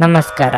ನಮಸ್ಕಾರ.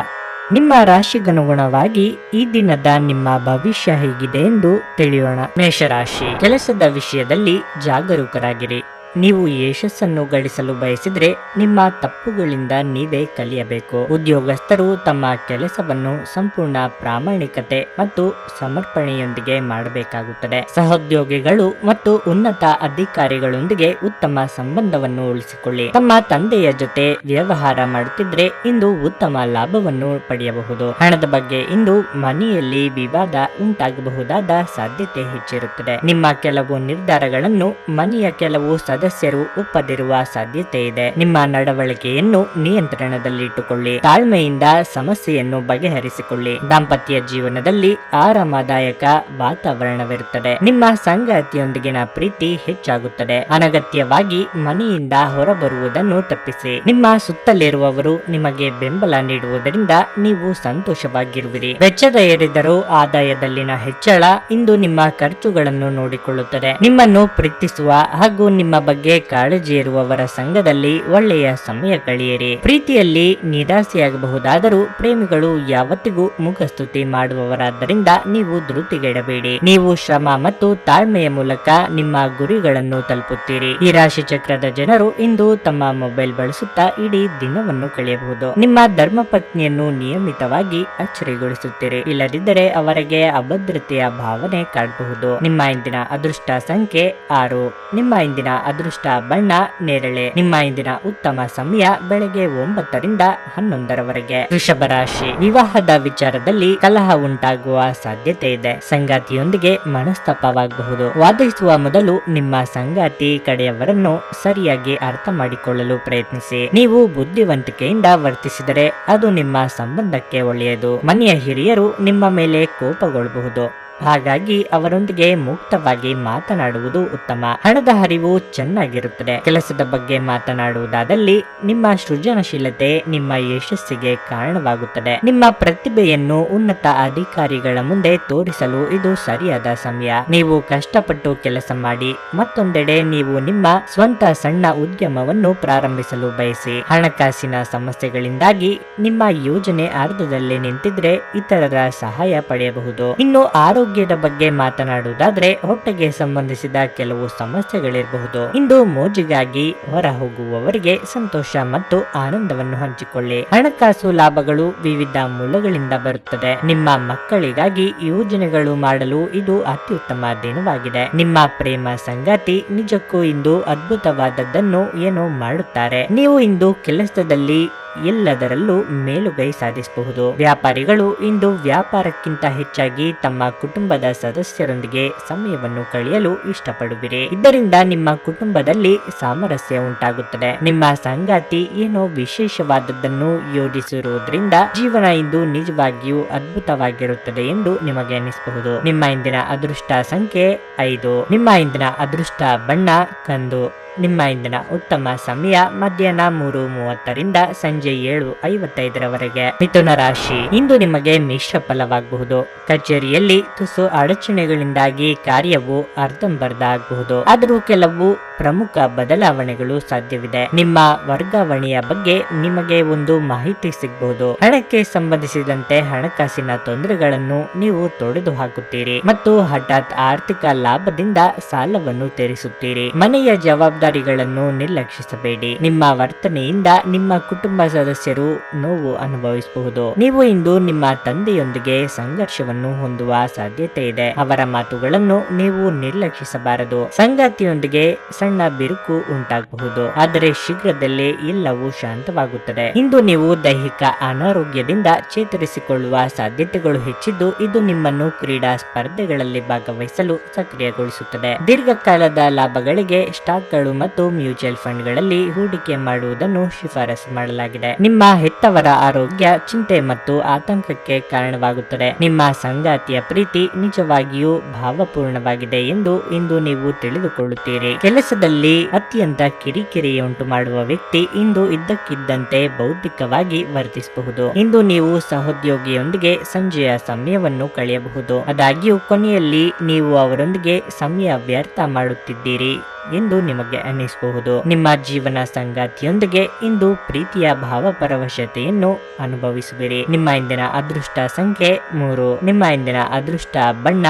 ನಿಮ್ಮ ರಾಶಿಗನುಗುಣವಾಗಿ ಈ ದಿನದ ನಿಮ್ಮ ಭವಿಷ್ಯ ಹೇಗಿದೆ ಎಂದು ತಿಳಿಯೋಣ. ಮೇಷರಾಶಿ. ಕೆಲಸದ ವಿಷಯದಲ್ಲಿ ಜಾಗರೂಕರಾಗಿರಿ. ನೀವು ಯಶಸ್ಸನ್ನು ಗಳಿಸಲು ಬಯಸಿದ್ರೆ ನಿಮ್ಮ ತಪ್ಪುಗಳಿಂದ ನೀವೇ ಕಲಿಯಬೇಕು. ಉದ್ಯೋಗಸ್ಥರು ತಮ್ಮ ಕೆಲಸವನ್ನು ಸಂಪೂರ್ಣ ಪ್ರಾಮಾಣಿಕತೆ ಮತ್ತು ಸಮರ್ಪಣೆಯೊಂದಿಗೆ ಮಾಡಬೇಕಾಗುತ್ತದೆ. ಸಹೋದ್ಯೋಗಿಗಳು ಮತ್ತು ಉನ್ನತ ಅಧಿಕಾರಿಗಳೊಂದಿಗೆ ಉತ್ತಮ ಸಂಬಂಧವನ್ನು ಉಳಿಸಿಕೊಳ್ಳಿ. ತಮ್ಮ ತಂದೆಯ ಜೊತೆ ವ್ಯವಹಾರ ಮಾಡುತ್ತಿದ್ರೆ ಇಂದು ಉತ್ತಮ ಲಾಭವನ್ನು ಪಡೆಯಬಹುದು. ಹಣದ ಬಗ್ಗೆ ಇಂದು ಮನೆಯಲ್ಲಿ ವಿವಾದ ಉಂಟಾಗಬಹುದಾದ ಸಾಧ್ಯತೆ ಹೆಚ್ಚಿರುತ್ತದೆ. ನಿಮ್ಮ ಕೆಲವು ನಿರ್ಧಾರಗಳನ್ನು ಮನೆಯ ಕೆಲವು ಸದಸ್ಯರು ಒಪ್ಪದಿರುವ ಸಾಧ್ಯತೆ ಇದೆ ನಿಮ್ಮ ನಡವಳಿಕೆಯನ್ನು ನಿಯಂತ್ರಣದಲ್ಲಿಟ್ಟುಕೊಳ್ಳಿ. ತಾಳ್ಮೆಯಿಂದ ಸಮಸ್ಯೆಯನ್ನು ಬಗೆಹರಿಸಿಕೊಳ್ಳಿ. ದಾಂಪತ್ಯ ಜೀವನದಲ್ಲಿ ಆರಾಮದಾಯಕ ವಾತಾವರಣವಿರುತ್ತದೆ. ನಿಮ್ಮ ಸಂಗಾತಿಯೊಂದಿಗಿನ ಪ್ರೀತಿ ಹೆಚ್ಚಾಗುತ್ತದೆ. ಅನಗತ್ಯವಾಗಿ ಮನೆಯಿಂದ ಹೊರಬರುವುದನ್ನು ತಪ್ಪಿಸಿ. ನಿಮ್ಮ ಸುತ್ತಲಿರುವವರು ನಿಮಗೆ ಬೆಂಬಲ ನೀಡುವುದರಿಂದ ನೀವು ಸಂತೋಷವಾಗಿರುವಿರಿ. ವೆಚ್ಚದ ಏರಿದರೂ ಆದಾಯದಲ್ಲಿನ ಹೆಚ್ಚಳ ಇಂದು ನಿಮ್ಮ ಖರ್ಚುಗಳನ್ನು ನೋಡಿಕೊಳ್ಳುತ್ತದೆ. ನಿಮ್ಮನ್ನು ಪ್ರೀತಿಸುವ ಹಾಗೂ ನಿಮ್ಮ ಕಾಳಜಿ ಇರುವವರ ಸಂಘದಲ್ಲಿ ಒಳ್ಳೆಯ ಸಮಯ ಕಳೆಯಿರಿ. ಪ್ರೀತಿಯಲ್ಲಿ ನಿರಾಸೆಯಾಗಬಹುದಾದರೂ ಪ್ರೇಮಿಗಳು ಯಾವತ್ತಿಗೂ ಮುಖಸ್ತುತಿ ಮಾಡುವವರಾದ್ದರಿಂದ ನೀವು ಧೃತಿಗೆಡಬೇಡಿ. ನೀವು ಶ್ರಮ ಮತ್ತು ತಾಳ್ಮೆಯ ಮೂಲಕ ನಿಮ್ಮ ಗುರಿಗಳನ್ನು ತಲುಪುತ್ತೀರಿ. ಈ ರಾಶಿ ಚಕ್ರದ ಜನರು ಇಂದು ತಮ್ಮ ಮೊಬೈಲ್ ಬಳಸುತ್ತಾ ಇಡೀ ದಿನವನ್ನು ಕಳೆಯಬಹುದು. ನಿಮ್ಮ ಧರ್ಮಪತ್ನಿಯನ್ನು ನಿಯಮಿತವಾಗಿ ಅಚ್ಚರಿಗೊಳಿಸುತ್ತೀರಿ. ಇಲ್ಲದಿದ್ದರೆ ಅವರಿಗೆ ಅಭದ್ರತೆಯ ಭಾವನೆ ಕಾಡಬಹುದು ನಿಮ್ಮ ಇಂದಿನ ಅದೃಷ್ಟ ಸಂಖ್ಯೆ ಆರು. ನಿಮ್ಮ ಇಂದಿನ ಅದೃಷ್ಟ ಬಣ್ಣ ನೇರಳೆ. ನಿಮ್ಮ ಇಂದಿನ ಉತ್ತಮ ಸಮಯ ಬೆಳಗ್ಗೆ ಒಂಬತ್ತರಿಂದ ಹನ್ನೊಂದರವರೆಗೆ. ವೃಷಭ ರಾಶಿ. ವಿವಾಹದ ವಿಚಾರದಲ್ಲಿ ಕಲಹ ಉಂಟಾಗುವ ಸಾಧ್ಯತೆ ಇದೆ. ಸಂಗಾತಿಯೊಂದಿಗೆ ಮನಸ್ತಾಪವಾಗಬಹುದು. ವಾದಿಸುವ ಮೊದಲು ನಿಮ್ಮ ಸಂಗಾತಿ ಕಡೆಯವರನ್ನು ಸರಿಯಾಗಿ ಅರ್ಥ ಮಾಡಿಕೊಳ್ಳಲು ಪ್ರಯತ್ನಿಸಿ. ನೀವು ಬುದ್ಧಿವಂತಿಕೆಯಿಂದ ವರ್ತಿಸಿದರೆ ಅದು ನಿಮ್ಮ ಸಂಬಂಧಕ್ಕೆ ಒಳ್ಳೆಯದು. ಮನೆಯ ಹಿರಿಯರು ನಿಮ್ಮ ಮೇಲೆ ಕೋಪಗೊಳ್ಳಬಹುದು. ಹಾಗಾಗಿ ಅವರೊಂದಿಗೆ ಮುಕ್ತವಾಗಿ ಮಾತನಾಡುವುದು ಉತ್ತಮ. ಹಣದ ಹರಿವು ಚೆನ್ನಾಗಿರುತ್ತದೆ. ಕೆಲಸದ ಬಗ್ಗೆ ಮಾತನಾಡುವುದಾದಲ್ಲಿ ನಿಮ್ಮ ಸೃಜನಶೀಲತೆ ನಿಮ್ಮ ಯಶಸ್ಸಿಗೆ ಕಾರಣವಾಗುತ್ತದೆ. ನಿಮ್ಮ ಪ್ರತಿಭೆಯನ್ನು ಉನ್ನತ ಅಧಿಕಾರಿಗಳ ಮುಂದೆ ತೋರಿಸಲು ಇದು ಸರಿಯಾದ ಸಮಯ. ನೀವು ಕಷ್ಟಪಟ್ಟು ಕೆಲಸ ಮಾಡಿ, ಮತ್ತೊಂದೆಡೆ ನೀವು ನಿಮ್ಮ ಸ್ವಂತ ಸಣ್ಣ ಉದ್ಯಮವನ್ನು ಪ್ರಾರಂಭಿಸಲು ಬಯಸಿ. ಹಣಕಾಸಿನ ಸಮಸ್ಯೆಗಳಿಂದಾಗಿ ನಿಮ್ಮ ಯೋಜನೆ ಅರ್ಧದಲ್ಲಿ ನಿಂತಿದ್ರೆ ಇತರರ ಸಹಾಯ ಪಡೆಯಬಹುದು. ಇನ್ನು ಆರೋಗ್ಯದ ಬಗ್ಗೆ ಮಾತನಾಡುವುದಾದ್ರೆ ಹೊಟ್ಟೆಗೆ ಸಂಬಂಧಿಸಿದ ಕೆಲವು ಸಮಸ್ಯೆಗಳಿರಬಹುದು. ಇಂದು ಮೋಜಿಗಾಗಿ ಹೊರ ಹೋಗುವವರಿಗೆ ಸಂತೋಷ ಮತ್ತು ಆನಂದವನ್ನು ಹಂಚಿಕೊಳ್ಳಿ. ಹಣಕಾಸು ಲಾಭಗಳು ವಿವಿಧ ಮೂಲಗಳಿಂದ ಬರುತ್ತದೆ. ನಿಮ್ಮ ಮಕ್ಕಳಿಗಾಗಿ ಯೋಜನೆಗಳು ಮಾಡಲು ಇದು ಅತ್ಯುತ್ತಮ ದಿನವಾಗಿದೆ. ನಿಮ್ಮ ಪ್ರೇಮ ಸಂಗಾತಿ ನಿಜಕ್ಕೂ ಇಂದು ಅದ್ಭುತವಾದದ್ದನ್ನು ಏನೋ ಮಾಡುತ್ತಾರೆ. ನೀವು ಇಂದು ಕೆಲಸದಲ್ಲಿ ಎಲ್ಲದರಲ್ಲೂ ಮೇಲುಗೈ ಸಾಧಿಸಬಹುದು. ವ್ಯಾಪಾರಿಗಳು ಇಂದು ವ್ಯಾಪಾರಕ್ಕಿಂತ ಹೆಚ್ಚಾಗಿ ತಮ್ಮ ಕುಟುಂಬದ ಸದಸ್ಯರೊಂದಿಗೆ ಸಮಯವನ್ನು ಕಳೆಯಲು ಇಷ್ಟಪಡುವಿರಿ. ಇದರಿಂದ ನಿಮ್ಮ ಕುಟುಂಬದಲ್ಲಿ ಸಾಮರಸ್ಯ ಉಂಟಾಗುತ್ತದೆ. ನಿಮ್ಮ ಸಂಗಾತಿ ಏನೋ ವಿಶೇಷವಾದದ್ದನ್ನು ಯೋಜಿಸಿರುವುದರಿಂದ ಜೀವನ ಇಂದು ನಿಜವಾಗಿಯೂ ಅದ್ಭುತವಾಗಿರುತ್ತದೆ ಎಂದು ನಿಮಗೆ ಅನಿಸಬಹುದು. ನಿಮ್ಮ ಇಂದಿನ ಅದೃಷ್ಟ ಸಂಖ್ಯೆ ಐದು. ನಿಮ್ಮ ಇಂದಿನ ಅದೃಷ್ಟ ಬಣ್ಣ ಕಂದು. ನಿಮ್ಮ ಇಂದಿನ ಉತ್ತಮ ಸಮಯ ಮಧ್ಯಾಹ್ನ ಮೂರು ಮೂವತ್ತರಿಂದ ಸಂಜೆ ಏಳು ಐವತ್ತೈದರವರೆಗೆ ಮಿಥುನ ರಾಶಿ. ಇಂದು ನಿಮಗೆ ಮಿಶ್ರ ಫಲವಾಗಬಹುದು. ಕಚೇರಿಯಲ್ಲಿ ತುಸು ಅಡಚಣೆಗಳಿಂದಾಗಿ ಕಾರ್ಯವು ಅರ್ಧಂಬರ್ಧ ಆಗಬಹುದು. ಆದರೂ ಕೆಲವು ಪ್ರಮುಖ ಬದಲಾವಣೆಗಳು ಸಾಧ್ಯವಿದೆ. ನಿಮ್ಮ ವರ್ಗಾವಣೆಯ ಬಗ್ಗೆ ನಿಮಗೆ ಒಂದು ಮಾಹಿತಿ ಸಿಗಬಹುದು. ಹಣಕ್ಕೆ ಸಂಬಂಧಿಸಿದಂತೆ ಹಣಕಾಸಿನ ತೊಂದರೆಗಳನ್ನು ನೀವು ತೊಡೆದು ಹಾಕುತ್ತೀರಿ ಮತ್ತು ಹಠಾತ್ ಆರ್ಥಿಕ ಲಾಭದಿಂದ ಸಾಲವನ್ನು ತೀರಿಸುತ್ತೀರಿ. ಮನೆಯ ಜವಾಬ್ದಾರಿಗಳನ್ನು ನಿರ್ಲಕ್ಷಿಸಬೇಡಿ. ನಿಮ್ಮ ವರ್ತನೆಯಿಂದ ನಿಮ್ಮ ಕುಟುಂಬ ಸದಸ್ಯರು ನೋವು ಅನುಭವಿಸಬಹುದು. ನೀವು ಇಂದು ನಿಮ್ಮ ತಂದೆಯೊಂದಿಗೆ ಸಂಘರ್ಷವನ್ನು ಹೊಂದುವ ಸಾಧ್ಯತೆ ಇದೆ. ಅವರ ಮಾತುಗಳನ್ನು ನೀವು ನಿರ್ಲಕ್ಷಿಸಬಾರದು. ಸಂಗಾತಿಯೊಂದಿಗೆ ಸಣ್ಣ ಬಿರುಕು ಉಂಟಾಗಬಹುದು. ಆದರೆ ಶೀಘ್ರದಲ್ಲೇ ಎಲ್ಲವೂ ಶಾಂತವಾಗುತ್ತದೆ. ಇಂದು ನೀವು ದೈಹಿಕ ಅನಾರೋಗ್ಯದಿಂದ ಚೇತರಿಸಿಕೊಳ್ಳುವ ಸಾಧ್ಯತೆಗಳು ಹೆಚ್ಚಿದ್ದು, ಇದು ನಿಮ್ಮನ್ನು ಕ್ರೀಡಾ ಸ್ಪರ್ಧೆಗಳಲ್ಲಿ ಭಾಗವಹಿಸಲು ಸಕ್ರಿಯಗೊಳಿಸುತ್ತದೆ. ದೀರ್ಘಕಾಲದ ಲಾಭಗಳಿಗೆ ಸ್ಟಾಕ್ಗಳು ಮತ್ತು ಮ್ಯೂಚುವಲ್ ಫಂಡ್ಗಳಲ್ಲಿ ಹೂಡಿಕೆ ಮಾಡುವುದನ್ನು ಶಿಫಾರಸು ಮಾಡಲಾಗಿದೆ. ನಿಮ್ಮ ಹೆತ್ತವರ ಆರೋಗ್ಯ, ಚಿಂತೆ ಮತ್ತು ಆತಂಕಕ್ಕೆ ಕಾರಣವಾಗುತ್ತದೆ. ನಿಮ್ಮ ಸಂಗಾತಿಯ ಪ್ರೀತಿ ನಿಜವಾಗಿಯೂ ಭಾವಪೂರ್ಣವಾಗಿದೆ ಎಂದು ಇಂದು ನೀವು ತಿಳಿದುಕೊಳ್ಳುತ್ತೀರಿ. ಕೆಲಸದಲ್ಲಿ ಅತ್ಯಂತ ಕಿರಿಕಿರಿಯುಂಟು ಮಾಡುವ ವ್ಯಕ್ತಿ ಇಂದು ಇದ್ದಕ್ಕಿದ್ದಂತೆ ಬೌದ್ಧಿಕವಾಗಿ ವರ್ತಿಸಬಹುದು. ಇಂದು ನೀವು ಸಹೋದ್ಯೋಗಿಯೊಂದಿಗೆ ಸಂಜೆಯ ಸಮಯವನ್ನು ಕಳೆಯಬಹುದು. ಆದಾಗ್ಯೂ ಕೊನೆಯಲ್ಲಿ ನೀವು ಅವರೊಂದಿಗೆ ಸಮಯ ವ್ಯರ್ಥ ಮಾಡುತ್ತಿದ್ದೀರಿ. ಎಂದು ನಿಮಗೆ ಅನ್ನಿಸಬಹುದು. ನಿಮ್ಮ ಜೀವನ ಸಂಗಾತಿಯೊಂದಿಗೆ ಇಂದು ಪ್ರೀತಿಯ ಭಾವಪರವಶತೆಯನ್ನು ಅನುಭವಿಸುವಿರಿ. ನಿಮ್ಮ ಇಂದಿನ ಅದೃಷ್ಟ ಸಂಖ್ಯೆ ಮೂರು. ನಿಮ್ಮ ಇಂದಿನ ಅದೃಷ್ಟ ಬಣ್ಣ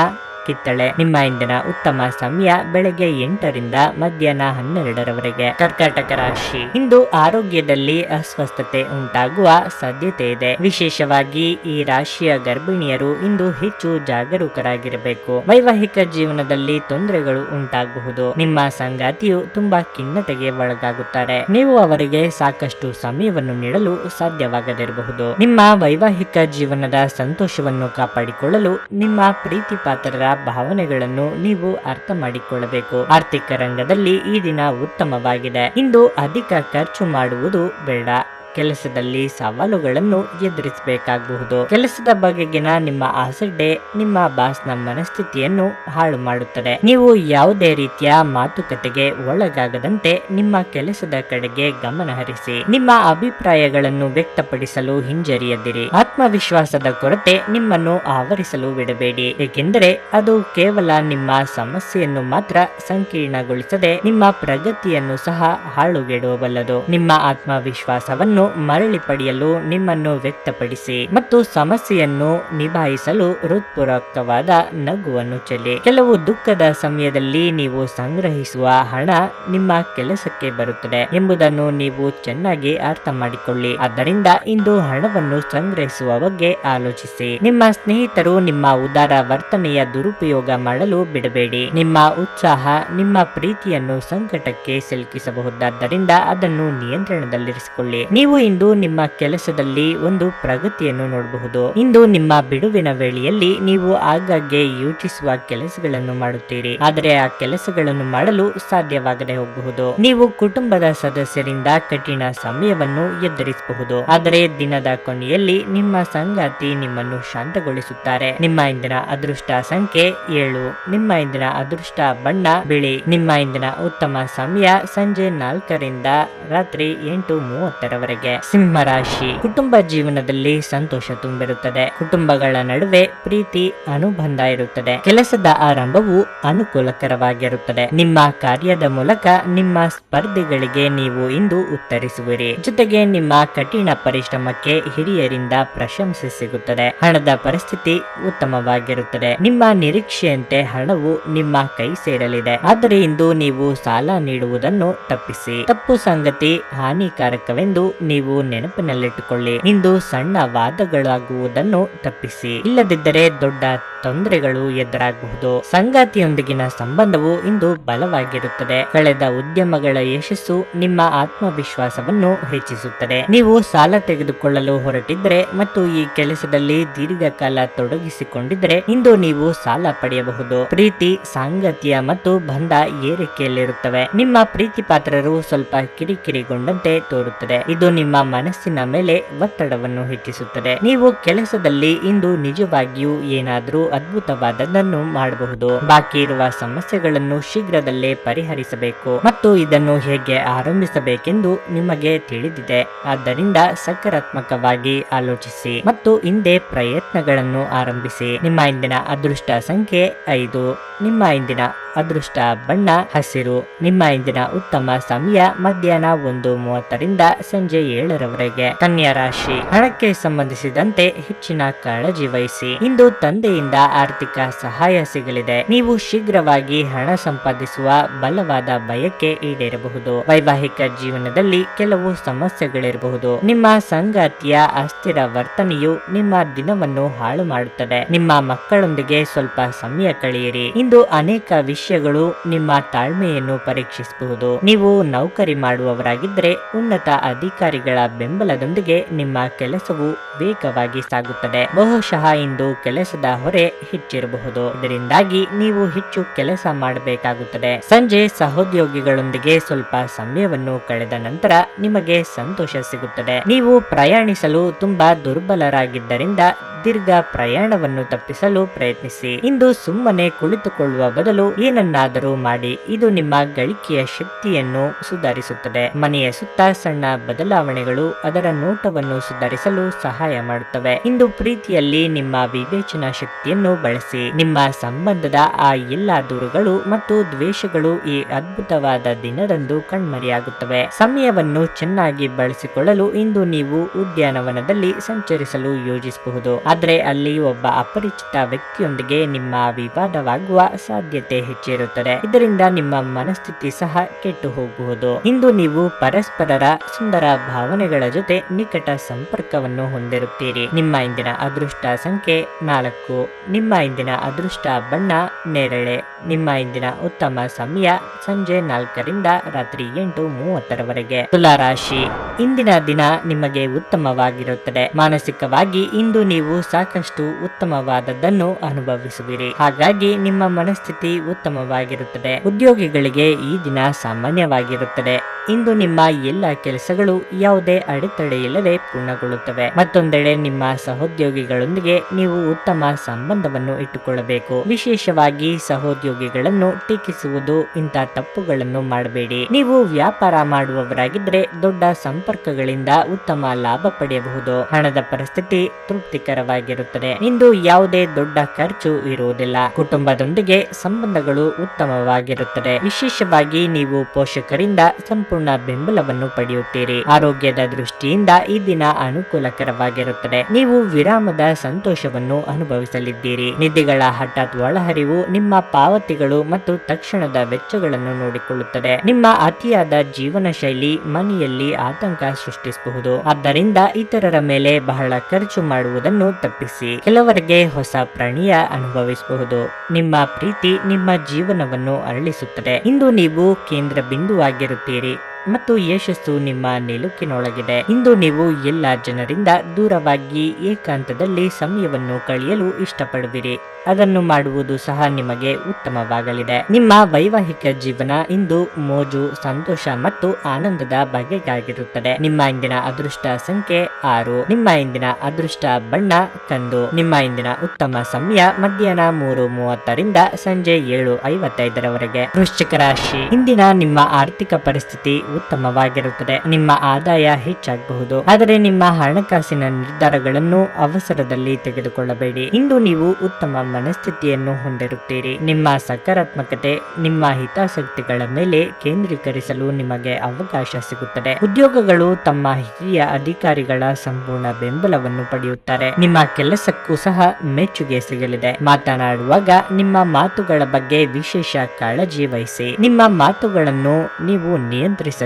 ಕಿತ್ತಳೆ. ನಿಮ್ಮ ಇಂದಿನ ಉತ್ತಮ ಸಮಯ ಬೆಳಗ್ಗೆ ಎಂಟರಿಂದ ಮಧ್ಯಾಹ್ನ ಹನ್ನೆರಡರವರೆಗೆ. ಕರ್ಕಾಟಕ ರಾಶಿ. ಇಂದು ಆರೋಗ್ಯದಲ್ಲಿ ಅಸ್ವಸ್ಥತೆ ಉಂಟಾಗುವ ಸಾಧ್ಯತೆ ಇದೆ. ವಿಶೇಷವಾಗಿ ಈ ರಾಶಿಯ ಗರ್ಭಿಣಿಯರು ಇಂದು ಹೆಚ್ಚು ಜಾಗರೂಕರಾಗಿರಬೇಕು. ವೈವಾಹಿಕ ಜೀವನದಲ್ಲಿ ತೊಂದರೆಗಳು ಉಂಟಾಗಬಹುದು ನಿಮ್ಮ ಸಂಗಾತಿಯು ತುಂಬಾ ಖಿನ್ನತೆಗೆ ಒಳಗಾಗುತ್ತಾರೆ. ನೀವು ಅವರಿಗೆ ಸಾಕಷ್ಟು ಸಮಯವನ್ನು ನೀಡಲು ಸಾಧ್ಯವಾಗದಿರಬಹುದು. ನಿಮ್ಮ ವೈವಾಹಿಕ ಜೀವನದ ಸಂತೋಷವನ್ನು ಕಾಪಾಡಿಕೊಳ್ಳಲು ನಿಮ್ಮ ಪ್ರೀತಿ ಪಾತ್ರರ ಭಾವನೆಗಳನ್ನು ನೀವು ಅರ್ಥ ಮಾಡಿಕೊಳ್ಳಬೇಕು. ಆರ್ಥಿಕ ರಂಗದಲ್ಲಿ ಈ ದಿನ ಉತ್ತಮವಾಗಿದೆ. ಇಂದು ಅಧಿಕ ಖರ್ಚು ಮಾಡುವುದು ಬೇಡ. ಕೆಲಸದಲ್ಲಿ ಸವಾಲುಗಳನ್ನು ಎದುರಿಸಬೇಕಾಗಬಹುದು. ಕೆಲಸದ ಬಗೆಗಿನ ನಿಮ್ಮ ಆಸಡ್ಡೆ ನಿಮ್ಮ ಬಾಸ್ನ ಮನಸ್ಥಿತಿಯನ್ನು ಹಾಳು ಮಾಡುತ್ತದೆ. ನೀವು ಯಾವುದೇ ರೀತಿಯ ಮಾತುಕತೆಗೆ ಒಳಗಾಗದಂತೆ ನಿಮ್ಮ ಕೆಲಸದ ಕಡೆಗೆ ಗಮನ ಹರಿಸಿ. ನಿಮ್ಮ ಅಭಿಪ್ರಾಯಗಳನ್ನು ವ್ಯಕ್ತಪಡಿಸಲು ಹಿಂಜರಿಯದಿರಿ. ಆತ್ಮವಿಶ್ವಾಸದ ಕೊರತೆ ನಿಮ್ಮನ್ನು ಆವರಿಸಲು ಬಿಡಬೇಡಿ. ಏಕೆಂದರೆ ಅದು ಕೇವಲ ನಿಮ್ಮ ಸಮಸ್ಯೆಯನ್ನು ಮಾತ್ರ ಸಂಕೀರ್ಣಗೊಳಿಸದೆ ನಿಮ್ಮ ಪ್ರಗತಿಯನ್ನು ಸಹ ಹಾಳುಗೆಡುವಬಲ್ಲದು ನಿಮ್ಮ ಆತ್ಮವಿಶ್ವಾಸವನ್ನು ಮರಳಿ ಪಡೆಯಲು ನಿಮ್ಮನ್ನು ವ್ಯಕ್ತಪಡಿಸಿ ಮತ್ತು ಸಮಸ್ಯೆಯನ್ನು ನಿಭಾಯಿಸಲು ಹೃತ್ಪೂರ್ವಕವಾದ ನಗುವನ್ನು ಚೆಲ್ಲಿ. ಕೆಲವು ದುಃಖದ ಸಮಯದಲ್ಲಿ ನೀವು ಸಂಗ್ರಹಿಸುವ ಹಣ ನಿಮ್ಮ ಕೆಲಸಕ್ಕೆ ಬರುತ್ತದೆ ಎಂಬುದನ್ನು ನೀವು ಚೆನ್ನಾಗಿ ಅರ್ಥ ಮಾಡಿಕೊಳ್ಳಿ. ಆದ್ದರಿಂದ ಇಂದು ಹಣವನ್ನು ಸಂಗ್ರಹಿಸುವ ಬಗ್ಗೆ ಆಲೋಚಿಸಿ. ನಿಮ್ಮ ಸ್ನೇಹಿತರು ನಿಮ್ಮ ಉದಾರ ವರ್ತನೆಯ ದುರುಪಯೋಗ ಮಾಡಲು ಬಿಡಬೇಡಿ. ನಿಮ್ಮ ಉತ್ಸಾಹ, ನಿಮ್ಮ ಪ್ರೀತಿಯನ್ನು ಸಂಕಟಕ್ಕೆ ಸಿಲುಕಿಸಬಹುದಾದ್ದರಿಂದ ಅದನ್ನು ನಿಯಂತ್ರಣದಲ್ಲಿರಿಸಿಕೊಳ್ಳಿ. ನೀವು ಇಂದು ನಿಮ್ಮ ಕೆಲಸದಲ್ಲಿ ಒಂದು ಪ್ರಗತಿಯನ್ನು ನೋಡಬಹುದು. ಇಂದು ನಿಮ್ಮ ಬಿಡುವಿನ ವೇಳೆಯಲ್ಲಿ ನೀವು ಆಗಾಗ್ಗೆ ಯೋಚಿಸುವ ಕೆಲಸಗಳನ್ನು ಮಾಡುತ್ತೀರಿ. ಆದರೆ ಆ ಕೆಲಸಗಳನ್ನು ಮಾಡಲು ಸಾಧ್ಯವಾಗದೆ ಹೋಗಬಹುದು. ನೀವು ಕುಟುಂಬದ ಸದಸ್ಯರಿಂದ ಕಠಿಣ ಸಮಯವನ್ನು ಎದುರಿಸಬಹುದು. ಆದರೆ ದಿನದ ಕೊನೆಯಲ್ಲಿ ನಿಮ್ಮ ಸಂಗಾತಿ ನಿಮ್ಮನ್ನು ಶಾಂತಗೊಳಿಸುತ್ತಾರೆ. ನಿಮ್ಮ ಇಂದಿನ ಅದೃಷ್ಟ ಸಂಖ್ಯೆ ಏಳು. ನಿಮ್ಮ ಇಂದಿನ ಅದೃಷ್ಟ ಬಣ್ಣ ಬಿಳಿ. ನಿಮ್ಮ ಇಂದಿನ ಉತ್ತಮ ಸಮಯ ಸಂಜೆ ನಾಲ್ಕರಿಂದ ರಾತ್ರಿ ಎಂಟು ಮೂವತ್ತರವರೆಗೆ. ಸಿಂಹ ರಾಶಿ. ಕುಟುಂಬ ಜೀವನದಲ್ಲಿ ಸಂತೋಷ ತುಂಬಿರುತ್ತದೆ. ಕುಟುಂಬಗಳ ನಡುವೆ ಪ್ರೀತಿ, ಅನುಬಂಧ ಇರುತ್ತದೆ. ಕೆಲಸದ ಆರಂಭವು ಅನುಕೂಲಕರವಾಗಿರುತ್ತದೆ. ನಿಮ್ಮ ಕಾರ್ಯದ ಮೂಲಕ ನಿಮ್ಮ ಸ್ಪರ್ಧಿಗಳಿಗೆ ನೀವು ಇಂದು ಉತ್ತರಿಸುವಿರಿ. ಜೊತೆಗೆ ನಿಮ್ಮ ಕಠಿಣ ಪರಿಶ್ರಮಕ್ಕೆ ಹಿರಿಯರಿಂದ ಪ್ರಶಂಸೆ ಸಿಗುತ್ತದೆ. ಹಣದ ಪರಿಸ್ಥಿತಿ ಉತ್ತಮವಾಗಿರುತ್ತದೆ. ನಿಮ್ಮ ನಿರೀಕ್ಷೆಯಂತೆ ಹಣವು ನಿಮ್ಮ ಕೈ ಸೇರಲಿದೆ. ಆದರೆ ಇಂದು ನೀವು ಸಾಲ ನೀಡುವುದನ್ನು ತಪ್ಪಿಸಿ. ತಪ್ಪು ಸಂಗತಿ ಹಾನಿಕಾರಕವೆಂದು ನೀವು ನೆನಪಿನಲ್ಲಿಟ್ಟುಕೊಳ್ಳಿ ಇಂದು ಸಣ್ಣ ವಾದಗಳಾಗುವುದನ್ನು ತಪ್ಪಿಸಿ. ಇಲ್ಲದಿದ್ದರೆ ದೊಡ್ಡ ತೊಂದರೆಗಳು ಎದುರಾಗಬಹುದು ಸಂಗಾತಿಯೊಂದಿಗಿನ ಸಂಬಂಧವು ಇಂದು ಬಲವಾಗಿರುತ್ತದೆ. ಕಳೆದ ಉದ್ಯಮಗಳ ಯಶಸ್ಸು ನಿಮ್ಮ ಆತ್ಮವಿಶ್ವಾಸವನ್ನು ಹೆಚ್ಚಿಸುತ್ತದೆ. ನೀವು ಸಾಲ ತೆಗೆದುಕೊಳ್ಳಲು ಹೊರಟಿದ್ರೆ ಮತ್ತು ಈ ಕೆಲಸದಲ್ಲಿ ದೀರ್ಘಕಾಲ ತೊಡಗಿಸಿಕೊಂಡಿದ್ರೆ ಇಂದು ನೀವು ಸಾಲ ಪಡೆಯಬಹುದು. ಪ್ರೀತಿ, ಸಾಂಗತ್ಯ ಮತ್ತು ಬಂಧ ಏರಿಕೆಯಲ್ಲಿರುತ್ತವೆ. ನಿಮ್ಮ ಪ್ರೀತಿ ಪಾತ್ರರು ಸ್ವಲ್ಪ ಕಿರಿಕಿರಿಗೊಂಡಂತೆ ತೋರುತ್ತದೆ. ಇದು ಮನಸ್ಸಿನ ಮೇಲೆ ಒತ್ತಡವನ್ನು ಹೆಚ್ಚಿಸುತ್ತದೆ. ನೀವು ಕೆಲಸದಲ್ಲಿ ಇಂದು ನಿಜವಾಗಿಯೂ ಏನಾದರೂ ಅದ್ಭುತವಾದದ್ದನ್ನು ಮಾಡಬಹುದು. ಬಾಕಿ ಇರುವ ಸಮಸ್ಯೆಗಳನ್ನು ಶೀಘ್ರದಲ್ಲೇ ಪರಿಹರಿಸಬೇಕು ಮತ್ತು ಇದನ್ನು ಹೇಗೆ ಆರಂಭಿಸಬೇಕೆಂದು ನಿಮಗೆ ತಿಳಿದಿದೆ. ಆದ್ದರಿಂದ ಸಕಾರಾತ್ಮಕವಾಗಿ ಆಲೋಚಿಸಿ ಮತ್ತು ಹಿಂದೆ ಪ್ರಯತ್ನಗಳನ್ನು ಆರಂಭಿಸಿ. ನಿಮ್ಮ ಇಂದಿನ ಅದೃಷ್ಟ ಸಂಖ್ಯೆ ಐದು. ನಿಮ್ಮ ಇಂದಿನ ಅದೃಷ್ಟ ಬಣ್ಣ ಹಸಿರು. ನಿಮ್ಮ ಇಂದಿನ ಉತ್ತಮ ಸಮಯ ಮಧ್ಯಾಹ್ನ ಒಂದು ಮೂವತ್ತರಿಂದ ಸಂಜೆ ಏಳರವರೆಗೆ. ಕನ್ಯಾ ರಾಶಿ. ಹಣಕ್ಕೆ ಸಂಬಂಧಿಸಿದಂತೆ ಹೆಚ್ಚಿನ ಕಾಳಜಿ ವಹಿಸಿ. ಇಂದು ತಂದೆಯಿಂದ ಆರ್ಥಿಕ ಸಹಾಯ ಸಿಗಲಿದೆ. ನೀವು ಶೀಘ್ರವಾಗಿ ಹಣ ಸಂಪಾದಿಸುವ ಬಲವಾದ ಬಯಕೆ ಈಡೇರಬಹುದು. ವೈವಾಹಿಕ ಜೀವನದಲ್ಲಿ ಕೆಲವು ಸಮಸ್ಯೆಗಳಿರಬಹುದು. ನಿಮ್ಮ ಸಂಗಾತಿಯ ಅಸ್ಥಿರ ವರ್ತನೆಯು ನಿಮ್ಮ ದಿನವನ್ನು ಹಾಳು ಮಾಡುತ್ತದೆ. ನಿಮ್ಮ ಮಕ್ಕಳೊಂದಿಗೆ ಸ್ವಲ್ಪ ಸಮಯ ಕಳೆಯಿರಿ. ಇಂದು ಅನೇಕ ವಿಷಯಗಳು ನಿಮ್ಮ ತಾಳ್ಮೆಯನ್ನು ಪರೀಕ್ಷಿಸಬಹುದು ನೀವು ನೌಕರಿ ಮಾಡುವವರಾಗಿದ್ದರೆ ಉನ್ನತ ಅಧಿಕಾರಿಗಳ ಬೆಂಬಲದೊಂದಿಗೆ ನಿಮ್ಮ ಕೆಲಸವು ವೇಗವಾಗಿ ಸಾಗುತ್ತದೆ. ಬಹುಶಃ ಇಂದು ಕೆಲಸದ ಹೊರೆ ಹೆಚ್ಚಿರಬಹುದು. ಇದರಿಂದಾಗಿ ನೀವು ಹೆಚ್ಚು ಕೆಲಸ ಮಾಡಬೇಕಾಗುತ್ತದೆ. ಸಂಜೆ ಸಹೋದ್ಯೋಗಿಗಳೊಂದಿಗೆ ಸ್ವಲ್ಪ ಸಮಯವನ್ನು ಕಳೆದ ನಂತರ ನಿಮಗೆ ಸಂತೋಷ ಸಿಗುತ್ತದೆ. ನೀವು ಪ್ರಯಾಣಿಸಲು ತುಂಬಾ ದುರ್ಬಲರಾಗಿದ್ದರಿಂದ ದೀರ್ಘ ಪ್ರಯಾಣವನ್ನು ತಪ್ಪಿಸಲು ಪ್ರಯತ್ನಿಸಿ. ಇಂದು ಸುಮ್ಮನೆ ಕುಳಿತುಕೊಳ್ಳುವ ಬದಲು ಏನನ್ನಾದರೂ ಮಾಡಿ. ಇದು ನಿಮ್ಮ ಗಳಿಕೆಯ ಶಕ್ತಿಯನ್ನು ಸುಧಾರಿಸುತ್ತದೆ. ಮನೆಯ ಸುತ್ತ ಸಣ್ಣ ಬದಲಾವಣೆಗಳು ಅದರ ನೋಟವನ್ನು ಸುಧಾರಿಸಲು ಸಹಾಯ ಮಾಡುತ್ತವೆ. ಇಂದು ಪ್ರೀತಿಯಲ್ಲಿ ನಿಮ್ಮ ವಿವೇಚನಾ ಶಕ್ತಿಯನ್ನು ಬಳಸಿ. ನಿಮ್ಮ ಸಂಬಂಧದ ಆ ಎಲ್ಲ ದೂರುಗಳು ಮತ್ತು ದ್ವೇಷಗಳು ಈ ಅದ್ಭುತವಾದ ದಿನದಂದು ಕಣ್ಮರೆಯಾಗುತ್ತವೆ. ಸಮಯವನ್ನು ಚೆನ್ನಾಗಿ ಬಳಸಿಕೊಳ್ಳಲು ಇಂದು ನೀವು ಉದ್ಯಾನವನದಲ್ಲಿ ಸಂಚರಿಸಲು ಯೋಜಿಸಬಹುದು. ಆದರೆ ಅಲ್ಲಿ ಒಬ್ಬ ಅಪರಿಚಿತ ವ್ಯಕ್ತಿಯೊಂದಿಗೆ ನಿಮ್ಮ ವಿವಾದವಾಗುವ ಸಾಧ್ಯತೆ ಹೆಚ್ಚಿರುತ್ತದೆ. ಇದರಿಂದ ನಿಮ್ಮ ಮನಸ್ಥಿತಿ ಸಹ ಕೆಟ್ಟು ಹೋಗುವುದು. ಇಂದು ನೀವು ಪರಸ್ಪರರ ಸುಂದರ ಭಾವನೆಗಳ ಜೊತೆ ನಿಕಟ ಸಂಪರ್ಕವನ್ನು ಹೊಂದಿರುತ್ತೀರಿ. ನಿಮ್ಮ ಇಂದಿನ ಅದೃಷ್ಟ ಸಂಖ್ಯೆ ನಾಲ್ಕು. ನಿಮ್ಮ ಇಂದಿನ ಅದೃಷ್ಟ ಬಣ್ಣ ನೇರಳೆ. ನಿಮ್ಮ ಇಂದಿನ ಉತ್ತಮ ಸಮಯ ಸಂಜೆ ನಾಲ್ಕರಿಂದ ರಾತ್ರಿ ಎಂಟು ಮೂವತ್ತರವರೆಗೆ. ತುಲಾರಾಶಿ ಇಂದಿನ ದಿನ ನಿಮಗೆ ಉತ್ತಮವಾಗಿರುತ್ತದೆ. ಮಾನಸಿಕವಾಗಿ ಇಂದು ನೀವು ಸಾಕಷ್ಟು ಉತ್ತಮವಾದದ್ದನ್ನು ಅನುಭವಿಸುವಿರಿ. ಹಾಗಾಗಿ ನಿಮ್ಮ ಮನಸ್ಥಿತಿ ಉತ್ತಮವಾಗಿರುತ್ತದೆ. ಉದ್ಯೋಗಿಗಳಿಗೆ ಈ ದಿನ ಸಾಮಾನ್ಯವಾಗಿರುತ್ತದೆ. ಇಂದು ನಿಮ್ಮ ಎಲ್ಲ ಕೆಲಸಗಳು ಯಾವುದೇ ಅಡೆತಡೆ ಇಲ್ಲದೆ ಪೂರ್ಣಗೊಳ್ಳುತ್ತವೆ. ಮತ್ತೊಂದೆಡೆ ನಿಮ್ಮ ಸಹೋದ್ಯೋಗಿಗಳೊಂದಿಗೆ ನೀವು ಉತ್ತಮ ಸಂಬಂಧವನ್ನು ಇಟ್ಟುಕೊಳ್ಳಬೇಕು. ವಿಶೇಷವಾಗಿ ಸಹೋದ್ಯೋಗಿಗಳನ್ನು ಟೀಕಿಸುವುದು ಇಂಥ ತಪ್ಪುಗಳನ್ನು ಮಾಡಬೇಡಿ. ನೀವು ವ್ಯಾಪಾರ ಮಾಡುವವರಾಗಿದ್ದರೆ ದೊಡ್ಡ ಸಂಪರ್ಕಗಳಿಂದ ಉತ್ತಮ ಲಾಭ ಪಡೆಯಬಹುದು. ಹಣದ ಪರಿಸ್ಥಿತಿ ತೃಪ್ತಿಕರವಾಗಿರುತ್ತದೆ. ಇಂದು ಯಾವುದೇ ದೊಡ್ಡ ಖರ್ಚು ಇರುವುದಿಲ್ಲ. ಕುಟುಂಬದೊಂದಿಗೆ ಸಂಬಂಧಗಳು ಉತ್ತಮವಾಗಿರುತ್ತದೆ. ವಿಶೇಷವಾಗಿ ನೀವು ಪೋಷಕರಿಂದ ಸಂಪೂರ್ಣ ಬೆಂಬಲವನ್ನು ಪಡೆಯುತ್ತೀರಿ. ಆರೋಗ್ಯದ ದೃಷ್ಟಿಯಿಂದ ಈ ದಿನ ಅನುಕೂಲಕರವಾಗಿರುತ್ತದೆ. ನೀವು ವಿರಾಮದ ಸಂತೋಷವನ್ನು ಅನುಭವಿಸಲಿದ್ದೀರಿ. ನಿಧಿಗಳ ಹಠಾತ್ ಒಳಹರಿವು ನಿಮ್ಮ ಪಾವತಿಗಳು ಮತ್ತು ತಕ್ಷಣದ ವೆಚ್ಚಗಳನ್ನು ನೋಡಿಕೊಳ್ಳುತ್ತದೆ. ನಿಮ್ಮ ಅತಿಯಾದ ಜೀವನ ಶೈಲಿ ಮನೆಯಲ್ಲಿ ಆತಂಕ ಸೃಷ್ಟಿಸಬಹುದು. ಆದ್ದರಿಂದ ಇತರರ ಮೇಲೆ ಬಹಳ ಖರ್ಚು ಮಾಡುವುದನ್ನು ತಪ್ಪಿಸಿ. ಕೆಲವರಿಗೆ ಹೊಸ ಪ್ರಣಯ ಅನುಭವಿಸಬಹುದು. ನಿಮ್ಮ ಪ್ರೀತಿ ನಿಮ್ಮ ಜೀವನವನ್ನು ಅರಳಿಸುತ್ತದೆ. ಇಂದು ನೀವು ಕೇಂದ್ರ ಬಿಂದುವಾಗಿರುತ್ತೀರಿ. ಮತ್ತು ಯಶಸ್ಸು ನಿಮ್ಮ ನಿಲುಕಿನೊಳಗಿದೆ. ಇಂದು ನೀವು ಎಲ್ಲ ಜನರಿಂದ ದೂರವಾಗಿ ಏಕಾಂತದಲ್ಲಿ ಸಮಯವನ್ನು ಕಳೆಯಲು ಇಷ್ಟಪಡುವಿರಿ. ಅದನ್ನು ಮಾಡುವುದು ಸಹ ನಿಮಗೆ ಉತ್ತಮವಾಗಲಿದೆ. ನಿಮ್ಮ ವೈವಾಹಿಕ ಜೀವನ ಇಂದು ಮೋಜು, ಸಂತೋಷ ಮತ್ತು ಆನಂದದ ಬಗೆಗಾಗಿರುತ್ತದೆ. ನಿಮ್ಮ ಇಂದಿನ ಅದೃಷ್ಟ ಸಂಖ್ಯೆ ಆರು. ನಿಮ್ಮ ಇಂದಿನ ಅದೃಷ್ಟ ಬಣ್ಣ ಕಂದು. ನಿಮ್ಮ ಇಂದಿನ ಉತ್ತಮ ಸಮಯ ಮಧ್ಯಾಹ್ನ ಮೂರು ಮೂವತ್ತರಿಂದ ಸಂಜೆ ಏಳು ಐವತ್ತೈದರವರೆಗೆ. ವೃಶ್ಚಿಕ ರಾಶಿ. ಇಂದಿನ ನಿಮ್ಮ ಆರ್ಥಿಕ ಪರಿಸ್ಥಿತಿ ಉತ್ತಮವಾಗಿರುತ್ತದೆ. ನಿಮ್ಮ ಆದಾಯ ಹೆಚ್ಚಾಗಬಹುದು. ಆದರೆ ನಿಮ್ಮ ಹಣಕಾಸಿನ ನಿರ್ಧಾರಗಳನ್ನು ಅವಸರದಲ್ಲಿ ತೆಗೆದುಕೊಳ್ಳಬೇಡಿ. ಇಂದು ನೀವು ಉತ್ತಮ ಮನಸ್ಥಿತಿಯನ್ನು ಹೊಂದಿರುತ್ತೀರಿ. ನಿಮ್ಮ ಸಕಾರಾತ್ಮಕತೆ, ನಿಮ್ಮ ಹಿತಾಸಕ್ತಿಗಳ ಮೇಲೆ ಕೇಂದ್ರೀಕರಿಸಲು ನಿಮಗೆ ಅವಕಾಶ ಸಿಗುತ್ತದೆ. ಉದ್ಯೋಗಗಳು ತಮ್ಮ ಹಿರಿಯ ಅಧಿಕಾರಿಗಳ ಸಂಪೂರ್ಣ ಬೆಂಬಲವನ್ನು ಪಡೆಯುತ್ತಾರೆ. ನಿಮ್ಮ ಕೆಲಸಕ್ಕೂ ಸಹ ಮೆಚ್ಚುಗೆ ಸಿಗಲಿದೆ. ಮಾತನಾಡುವಾಗ ನಿಮ್ಮ ಮಾತುಗಳ ಬಗ್ಗೆ ವಿಶೇಷ ಕಾಳಜಿ ವಹಿಸಿ. ನಿಮ್ಮ ಮಾತುಗಳನ್ನು ನೀವು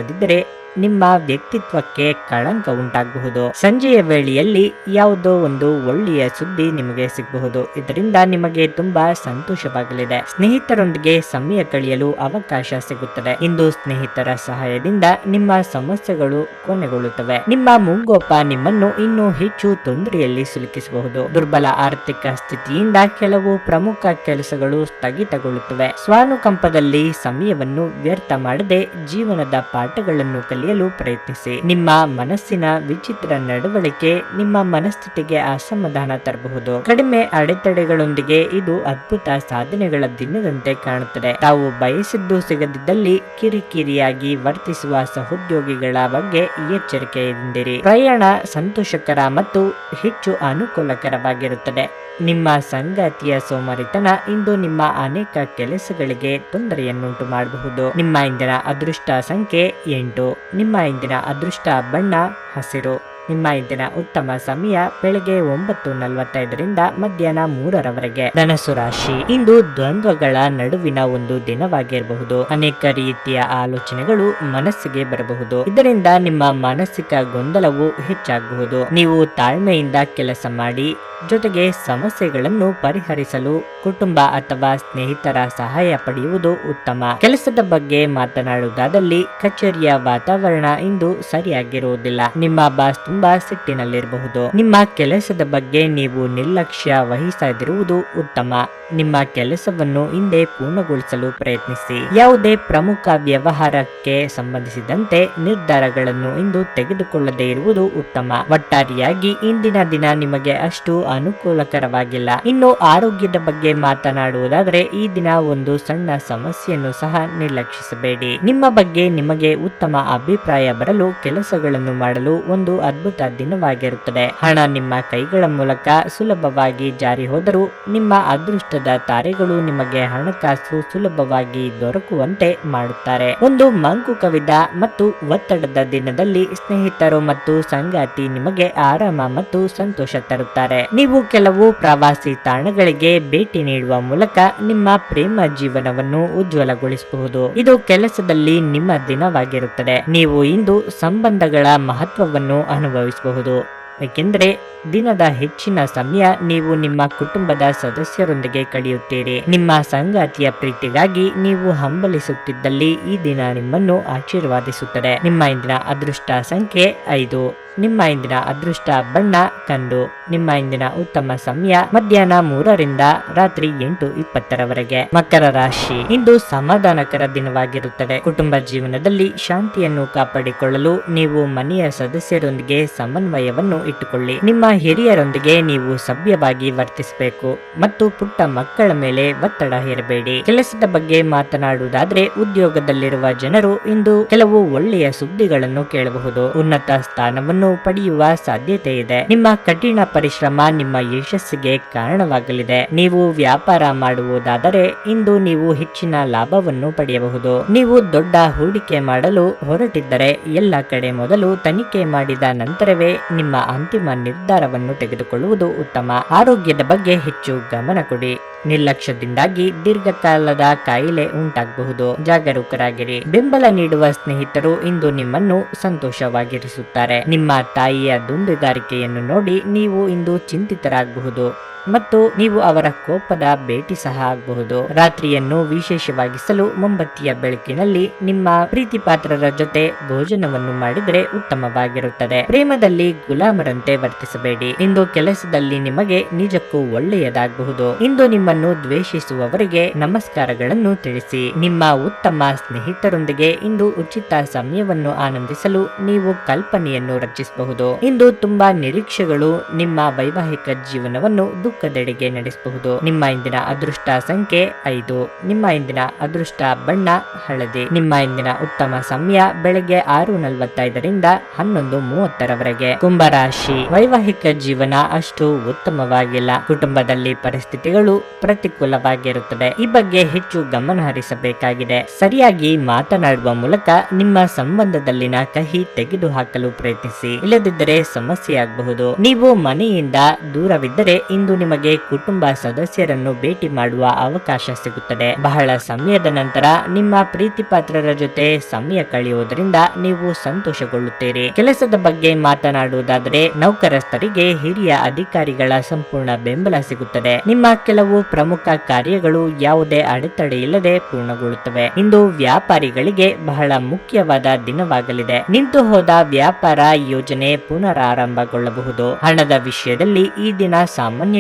di Dre ನಿಮ್ಮ ವ್ಯಕ್ತಿತ್ವಕ್ಕೆ ಕಳಂಕ ಉಂಟಾಗಬಹುದು. ಸಂಜೆಯ ವೇಳೆಯಲ್ಲಿ ಯಾವುದೋ ಒಂದು ಒಳ್ಳೆಯ ಸುದ್ದಿ ನಿಮಗೆ ಸಿಗಬಹುದು. ಇದರಿಂದ ನಿಮಗೆ ತುಂಬಾ ಸಂತೋಷವಾಗಲಿದೆ. ಸ್ನೇಹಿತರೊಂದಿಗೆ ಸಮಯ ಕಳೆಯಲು ಅವಕಾಶ ಸಿಗುತ್ತದೆ. ಇಂದು ಸ್ನೇಹಿತರ ಸಹಾಯದಿಂದ ನಿಮ್ಮ ಸಮಸ್ಯೆಗಳು ಕೊನೆಗೊಳ್ಳುತ್ತವೆ. ನಿಮ್ಮ ಮುಂಗೋಪ ನಿಮ್ಮನ್ನು ಇನ್ನೂ ಹೆಚ್ಚು ತೊಂದರೆಯಲ್ಲಿ ಸಿಲುಕಿಸಬಹುದು. ದುರ್ಬಲ ಆರ್ಥಿಕ ಸ್ಥಿತಿಯಿಂದ ಕೆಲವು ಪ್ರಮುಖ ಕೆಲಸಗಳು ಸ್ಥಗಿತಗೊಳ್ಳುತ್ತವೆ. ಸ್ವಾನುಕಂಪದಲ್ಲಿ ಸಮಯವನ್ನು ವ್ಯರ್ಥ ಮಾಡದೆ ಜೀವನದ ಪಾಠಗಳನ್ನು ಕಲಿಯಲು ಪ್ರಯತ್ನಿಸಿ. ನಿಮ್ಮ ಮನಸ್ಸಿನ ವಿಚಿತ್ರ ನಡವಳಿಕೆ ನಿಮ್ಮ ಮನಸ್ಥಿತಿಗೆ ಅಸಮಾಧಾನ ತರಬಹುದು. ಕಡಿಮೆ ಅಡೆತಡೆಗಳೊಂದಿಗೆ ಇದು ಅದ್ಭುತ ಸಾಧನೆಗಳ ದಿನದಂತೆ ಕಾಣುತ್ತದೆ. ತಾವು ಬಯಸಿದ್ದು ಸಿಗದಿದ್ದಲ್ಲಿ ಕಿರಿಕಿರಿಯಾಗಿ ವರ್ತಿಸುವ ಸಹೋದ್ಯೋಗಿಗಳ ಬಗ್ಗೆ ಎಚ್ಚರಿಕೆಯಿಂದಿರಿ. ಪ್ರಯಾಣ ಸಂತೋಷಕರ ಮತ್ತು ಹೆಚ್ಚು ಅನುಕೂಲಕರವಾಗಿರುತ್ತದೆ. ನಿಮ್ಮ ಸಂಗಾತಿಯ ಸೋಮಾರಿತನ ಇಂದು ನಿಮ್ಮ ಅನೇಕ ಕೆಲಸಗಳಿಗೆ ತೊಂದರೆಯನ್ನುಂಟು ಮಾಡಬಹುದು. ನಿಮ್ಮ ಇಂದಿನ ಅದೃಷ್ಟ ಸಂಖ್ಯೆ ಎಂಟು. ನಿಮ್ಮ ಇಂದಿನ ಅದೃಷ್ಟ ಬಣ್ಣ ಹಸಿರು. ನಿಮ್ಮ ಇಂದಿನ ಉತ್ತಮ ಸಮಯ ಬೆಳಗ್ಗೆ ಒಂಬತ್ತು ನಲವತ್ತೈದರಿಂದ ಮಧ್ಯಾಹ್ನ ಮೂರರವರೆಗೆ. ಧನಸು ರಾಶಿ, ಇಂದು ದ್ವಂದ್ವಗಳ ನಡುವಿನ ಒಂದು ದಿನವಾಗಿರಬಹುದು. ಅನೇಕ ರೀತಿಯ ಆಲೋಚನೆಗಳು ಮನಸ್ಸಿಗೆ ಬರಬಹುದು. ಇದರಿಂದ ನಿಮ್ಮ ಮಾನಸಿಕ ಗೊಂದಲವು ಹೆಚ್ಚಾಗಬಹುದು. ನೀವು ತಾಳ್ಮೆಯಿಂದ ಕೆಲಸ ಮಾಡಿ, ಜೊತೆಗೆ ಸಮಸ್ಯೆಗಳನ್ನು ಪರಿಹರಿಸಲು ಕುಟುಂಬ ಅಥವಾ ಸ್ನೇಹಿತರ ಸಹಾಯ ಪಡೆಯುವುದು ಉತ್ತಮ. ಕೆಲಸದ ಬಗ್ಗೆ ಮಾತನಾಡುವುದಾದಲ್ಲಿ ಕಚೇರಿಯ ವಾತಾವರಣ ಇಂದು ಸರಿಯಾಗಿರುವುದಿಲ್ಲ. ನಿಮ್ಮ ಬಾಸ್ ತುಂಬಾ ಸಿಟ್ಟಿನಲ್ಲಿರಬಹುದು. ನಿಮ್ಮ ಕೆಲಸದ ಬಗ್ಗೆ ನೀವು ನಿರ್ಲಕ್ಷ್ಯ ವಹಿಸದಿರುವುದು ಉತ್ತಮ. ನಿಮ್ಮ ಕೆಲಸವನ್ನು ಹಿಂದೆ ಪೂರ್ಣಗೊಳಿಸಲು ಪ್ರಯತ್ನಿಸಿ. ಯಾವುದೇ ಪ್ರಮುಖ ವ್ಯವಹಾರಕ್ಕೆ ಸಂಬಂಧಿಸಿದಂತೆ ನಿರ್ಧಾರಗಳನ್ನು ಇಂದು ತೆಗೆದುಕೊಳ್ಳದೇ ಇರುವುದು ಉತ್ತಮ. ಒಟ್ಟಾರೆಯಾಗಿ, ಇಂದಿನ ದಿನ ನಿಮಗೆ ಅಷ್ಟು ಅನುಕೂಲಕರವಾಗಿಲ್ಲ. ಇನ್ನು ಆರೋಗ್ಯದ ಬಗ್ಗೆ ಮಾತನಾಡುವುದಾದರೆ, ಈ ದಿನ ಒಂದು ಸಣ್ಣ ಸಮಸ್ಯೆಯನ್ನು ಸಹ ನಿರ್ಲಕ್ಷಿಸಬೇಡಿ. ನಿಮ್ಮ ಬಗ್ಗೆ ನಿಮಗೆ ಉತ್ತಮ ಅಭಿಪ್ರಾಯ ಬರಲು, ಕೆಲಸಗಳನ್ನು ಮಾಡಲು ಒಂದು ಅದ್ಭುತ ದಿನವಾಗಿರುತ್ತದೆ ಹಣ ನಿಮ್ಮ ಕೈಗಳ ಮೂಲಕ ಸುಲಭವಾಗಿ ಜಾರಿ ಹೋದರೂ ನಿಮ್ಮ ಅದೃಷ್ಟದ ತಾರೆಗಳು ನಿಮಗೆ ಹಣಕಾಸು ಸುಲಭವಾಗಿ ದೊರಕುವಂತೆ ಮಾಡುತ್ತಾರೆ. ಒಂದು ಮಂಕು ಕವಿದ ಮತ್ತು ಒತ್ತಡದ ದಿನದಲ್ಲಿ ಸ್ನೇಹಿತರು ಮತ್ತು ಸಂಗಾತಿ ನಿಮಗೆ ಆರಾಮ ಮತ್ತು ಸಂತೋಷ ತರುತ್ತಾರೆ. ನೀವು ಕೆಲವು ಪ್ರವಾಸಿ ತಾಣಗಳಿಗೆ ಭೇಟಿ ನೀಡುವ ಮೂಲಕ ನಿಮ್ಮ ಪ್ರೇಮ ಜೀವನವನ್ನು ಉಜ್ವಲಗೊಳಿಸಬಹುದು. ಇದು ಕೆಲಸದಲ್ಲಿ ನಿಮ್ಮ ದಿನವಾಗಿರುತ್ತದೆ. ನೀವು ಇಂದು ಸಂಬಂಧಗಳ ಮಹತ್ವವನ್ನು ಅನುಭವಿಸಬಹುದು ಏಕೆಂದರೆ ದಿನದ ಹೆಚ್ಚಿನ ಸಮಯ ನೀವು ನಿಮ್ಮ ಕುಟುಂಬದ ಸದಸ್ಯರೊಂದಿಗೆ ಕಳೆಯುತ್ತೀರಿ. ನಿಮ್ಮ ಸಂಗಾತಿಯ ಪ್ರೀತಿಗಾಗಿ ನೀವು ಹಂಬಲಿಸುತ್ತಿದ್ದಲ್ಲಿ ಈ ದಿನ ನಿಮ್ಮನ್ನು ಆಶೀರ್ವಾದಿಸುತ್ತದೆ. ನಿಮ್ಮ ಇಂದಿನ ಅದೃಷ್ಟ ಸಂಖ್ಯೆ ಐದು. ನಿಮ್ಮ ಇಂದಿನ ಅದೃಷ್ಟ ಬಣ್ಣ ಕಂದು ನಿಮ್ಮ ಇಂದಿನ ಉತ್ತಮ ಸಮಯ ಮಧ್ಯಾಹ್ನ ಮೂರರಿಂದ ರಾತ್ರಿ ಎಂಟು ಇಪ್ಪತ್ತರವರೆಗೆ. ಮಕರ ರಾಶಿ ಇಂದು ಸಮಾಧಾನಕರ ದಿನವಾಗಿರುತ್ತದೆ. ಕುಟುಂಬ ಜೀವನದಲ್ಲಿ ಶಾಂತಿಯನ್ನು ಕಾಪಾಡಿಕೊಳ್ಳಲು ನೀವು ಮನೆಯ ಸದಸ್ಯರೊಂದಿಗೆ ಸಮನ್ವಯವನ್ನು ಇಟ್ಟುಕೊಳ್ಳಿ. ನಿಮ್ಮ ಹಿರಿಯರೊಂದಿಗೆ ನೀವು ಸಭ್ಯವಾಗಿ ವರ್ತಿಸಬೇಕು ಮತ್ತು ಪುಟ್ಟ ಮಕ್ಕಳ ಮೇಲೆ ಒತ್ತಡ ಹೇರಬೇಡಿ. ಕೆಲಸದ ಬಗ್ಗೆ ಮಾತನಾಡುವುದಾದ್ರೆ ಉದ್ಯೋಗದಲ್ಲಿರುವ ಜನರು ಇಂದು ಕೆಲವು ಒಳ್ಳೆಯ ಸುದ್ದಿಗಳನ್ನು ಕೇಳಬಹುದು. ಉನ್ನತ ಸ್ಥಾನವನ್ನು ಪಡೆಯುವ ಸಾಧ್ಯತೆ ಇದೆ. ನಿಮ್ಮ ಕಠಿಣ ಪರಿಶ್ರಮ ನಿಮ್ಮ ಯಶಸ್ಸಿಗೆ ಕಾರಣವಾಗಲಿದೆ. ನೀವು ವ್ಯಾಪಾರ ಮಾಡುವುದಾದರೆ ಇಂದು ನೀವು ಹೆಚ್ಚಿನ ಲಾಭವನ್ನು ಪಡೆಯಬಹುದು. ನೀವು ದೊಡ್ಡ ಹೂಡಿಕೆ ಮಾಡಲು ಹೊರಟಿದ್ದರೆ ಎಲ್ಲ ಕಡೆ ಮೊದಲು ತನಿಖೆ ಮಾಡಿದ ನಂತರವೇ ನಿಮ್ಮ ಅಂತಿಮ ನಿರ್ಧಾರವನ್ನು ತೆಗೆದುಕೊಳ್ಳುವುದು ಉತ್ತಮ. ಆರೋಗ್ಯದ ಬಗ್ಗೆ ಹೆಚ್ಚು ಗಮನ ಕೊಡಿ. ನಿರ್ಲಕ್ಷ್ಯದಿಂದಾಗಿ ದೀರ್ಘಕಾಲದ ಕಾಯಿಲೆ ಉಂಟಾಗಬಹುದು. ಜಾಗರೂಕರಾಗಿರಿ. ಬೆಂಬಲ ನೀಡುವ ಸ್ನೇಹಿತರು ಇಂದು ನಿಮ್ಮನ್ನು ಸಂತೋಷವಾಗಿರಿಸುತ್ತಾರೆ. ನಿಮ್ಮ ತಾಯಿಯ ದುಂದುಗಾರಿಕೆಯನ್ನು ನೋಡಿ ನೀವು ಇಂದು ಚಿಂತಿತರಾಗಬಹುದು. ಮತ್ತು ನೀವು ಅವರ ಕೋಪದ ಭೇಟಿ ಸಹ ಆಗಬಹುದು. ರಾತ್ರಿಯನ್ನು ವಿಶೇಷವಾಗಿಸಲು ಮೊಂಬತ್ತಿಯ ಬೆಳಕಿನಲ್ಲಿ ನಿಮ್ಮ ಪ್ರೀತಿ ಪಾತ್ರರ ಜೊತೆ ಭೋಜನವನ್ನು ಮಾಡಿದರೆ ಉತ್ತಮವಾಗಿರುತ್ತದೆ. ಪ್ರೇಮದಲ್ಲಿ ಗುಲಾಮರಂತೆ ವರ್ತಿಸಬೇಡಿ. ಇಂದು ಕೆಲಸದಲ್ಲಿ ನಿಮಗೆ ನಿಜಕ್ಕೂ ಒಳ್ಳೆಯದಾಗಬಹುದು. ಇಂದು ನಿಮ್ಮನ್ನು ದ್ವೇಷಿಸುವವರಿಗೆ ನಮಸ್ಕಾರಗಳನ್ನು ತಿಳಿಸಿ. ನಿಮ್ಮ ಉತ್ತಮ ಸ್ನೇಹಿತರೊಂದಿಗೆ ಇಂದು ಉಚಿತ ಸಮಯವನ್ನು ಆನಂದಿಸಲು ನೀವು ಕಲ್ಪನೆಯನ್ನು ರಚಿಸಬಹುದು. ಇಂದು ತುಂಬಾ ನಿರೀಕ್ಷೆಗಳು ನಿಮ್ಮ ವೈವಾಹಿಕ ಜೀವನವನ್ನು ದುಃಖದೆಡೆಗೆ ನಡೆಸಬಹುದು. ನಿಮ್ಮ ಇಂದಿನ ಅದೃಷ್ಟ ಸಂಖ್ಯೆ ಐದು. ನಿಮ್ಮ ಇಂದಿನ ಅದೃಷ್ಟ ಬಣ್ಣ, ಹಳದಿ. ನಿಮ್ಮ ಇಂದಿನ ಉತ್ತಮ ಸಮಯ ಬೆಳಗ್ಗೆ ಆರು ನಲವತ್ತೈದರಿಂದ ಹನ್ನೊಂದು ಮೂವತ್ತರವರೆಗೆ. ಕುಂಭರಾಶಿ. ವೈವಾಹಿಕ ಜೀವನ ಅಷ್ಟು ಉತ್ತಮವಾಗಿಲ್ಲ. ಕುಟುಂಬದಲ್ಲಿ ಪರಿಸ್ಥಿತಿಗಳು ಪ್ರತಿಕೂಲವಾಗಿರುತ್ತದೆ. ಈ ಬಗ್ಗೆ ಹೆಚ್ಚು ಗಮನ ಹರಿಸಬೇಕಾಗಿದೆ. ಸರಿಯಾಗಿ ಮಾತನಾಡುವ ಮೂಲಕ ನಿಮ್ಮ ಸಂಬಂಧದಲ್ಲಿನ ಕಹಿ ತೆಗೆದುಹಾಕಲು ಪ್ರಯತ್ನಿಸಿ. ಇಲ್ಲದಿದ್ದರೆ ಸಮಸ್ಯೆಯಾಗಬಹುದು. ನೀವು ಮನೆಯಿಂದ ದೂರವಿದ್ದರೆ ಇಂದು ನಿಮಗೆ ಕುಟುಂಬ ಸದಸ್ಯರನ್ನು ಭೇಟಿ ಮಾಡುವ ಅವಕಾಶ ಸಿಗುತ್ತದೆ. ಬಹಳ ಸಮಯದ ನಂತರ ನಿಮ್ಮ ಪ್ರೀತಿ ಪಾತ್ರರ ಜೊತೆ ಸಮಯ ಕಳೆಯುವುದರಿಂದ ನೀವು ಸಂತೋಷಗೊಳ್ಳುತ್ತೀರಿ. ಕೆಲಸದ ಬಗ್ಗೆ ಮಾತನಾಡುವುದಾದರೆ ನೌಕರಸ್ಥರಿಗೆ ಹಿರಿಯ ಅಧಿಕಾರಿಗಳ ಸಂಪೂರ್ಣ ಬೆಂಬಲ ಸಿಗುತ್ತದೆ. ನಿಮ್ಮ ಕೆಲವು ಪ್ರಮುಖ ಕಾರ್ಯಗಳು ಯಾವುದೇ ಅಡೆತಡೆ ಇಲ್ಲದೆ ಪೂರ್ಣಗೊಳ್ಳುತ್ತವೆ. ಇಂದು ವ್ಯಾಪಾರಿಗಳಿಗೆ ಬಹಳ ಮುಖ್ಯವಾದ ದಿನವಾಗಲಿದೆ. ನಿಂತು ಹೋದ ವ್ಯಾಪಾರ ಯೋಜನೆ ಪುನರಾರಂಭಗೊಳ್ಳಬಹುದು. ಹಣದ ವಿಷಯದಲ್ಲಿ ಈ ದಿನ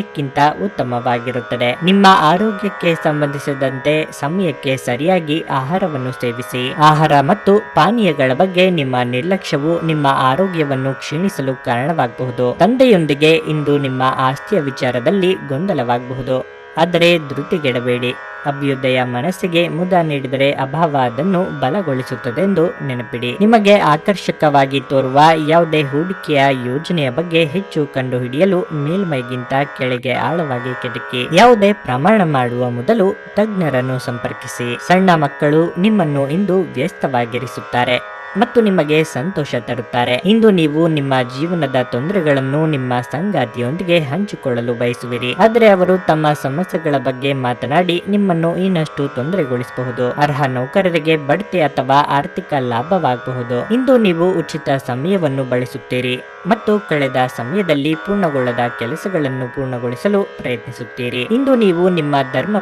ಸಾಮಾನ್ಯಕ್ಕಿಂತ ಉತ್ತಮವಾಗಿರುತ್ತದೆ. ನಿಮ್ಮ ಆರೋಗ್ಯಕ್ಕೆ ಸಂಬಂಧಿಸಿದಂತೆ ಸಮಯಕ್ಕೆ ಸರಿಯಾಗಿ ಆಹಾರವನ್ನು ಸೇವಿಸಿ. ಆಹಾರ ಮತ್ತು ಪಾನೀಯಗಳ ಬಗ್ಗೆ ನಿಮ್ಮ ನಿರ್ಲಕ್ಷ್ಯವು ನಿಮ್ಮ ಆರೋಗ್ಯವನ್ನು ಕ್ಷೀಣಿಸಲು ಕಾರಣವಾಗಬಹುದು. ತಂದೆಯೊಂದಿಗೆ ಇಂದು ನಿಮ್ಮ ಆಸ್ತಿಯ ವಿಚಾರದಲ್ಲಿ ಗೊಂದಲವಾಗಬಹುದು. ಆದರೆ ಧೃತಿಗೆಡಬೇಡಿ ಅಭ್ಯುದಯ ಮನಸ್ಸಿಗೆ ಮುದ ನೀಡಿದರೆ ಅಭಾವ ಅದನ್ನು ಬಲಗೊಳಿಸುತ್ತದೆ ಎಂದು ನೆನಪಿಡಿ. ನಿಮಗೆ ಆಕರ್ಷಕವಾಗಿ ತೋರುವ ಯಾವುದೇ ಹೂಡಿಕೆಯ ಯೋಜನೆಯ ಬಗ್ಗೆ ಹೆಚ್ಚು ಕಂಡುಹಿಡಿಯಲು ಮೇಲ್ಮೈಗಿಂತ ಕೆಳಗೆ ಆಳವಾಗಿ ಕೆದಕಿ. ಯಾವುದೇ ಪ್ರಮಾಣ ಮಾಡುವ ಮೊದಲು ತಜ್ಞರನ್ನು ಸಂಪರ್ಕಿಸಿ. ಸಣ್ಣ ಮಕ್ಕಳು ನಿಮ್ಮನ್ನು ಇಂದು ವ್ಯಸ್ತವಾಗಿರಿಸುತ್ತಾರೆ. ಮತ್ತು ನಿಮಗೆ ಸಂತೋಷ ತರುತ್ತಾರೆ. ಇಂದು ನೀವು ನಿಮ್ಮ ಜೀವನದ ತೊಂದರೆಗಳನ್ನು ನಿಮ್ಮ ಸಂಗಾತಿಯೊಂದಿಗೆ ಹಂಚಿಕೊಳ್ಳಲು ಬಯಸುವಿರಿ. ಆದರೆ ಅವರು ತಮ್ಮ ಸಮಸ್ಯೆಗಳ ಬಗ್ಗೆ ಮಾತನಾಡಿ ನಿಮ್ಮನ್ನು ಇನ್ನಷ್ಟು ತೊಂದರೆಗೊಳಿಸಬಹುದು. ಅರ್ಹ ನೌಕರರಿಗೆ ಬಡ್ತಿ ಅಥವಾ ಆರ್ಥಿಕ ಲಾಭವಾಗಬಹುದು. ಇಂದು ನೀವು ಉಚಿತ ಸಮಯವನ್ನು ಬಳಸುತ್ತೀರಿ ಮತ್ತು ಕಳೆದ ಸಮಯದಲ್ಲಿ ಪೂರ್ಣಗೊಳ್ಳದ ಕೆಲಸಗಳನ್ನು ಪೂರ್ಣಗೊಳಿಸಲು ಪ್ರಯತ್ನಿಸುತ್ತೀರಿ. ಇಂದು ನೀವು ನಿಮ್ಮ ಧರ್ಮ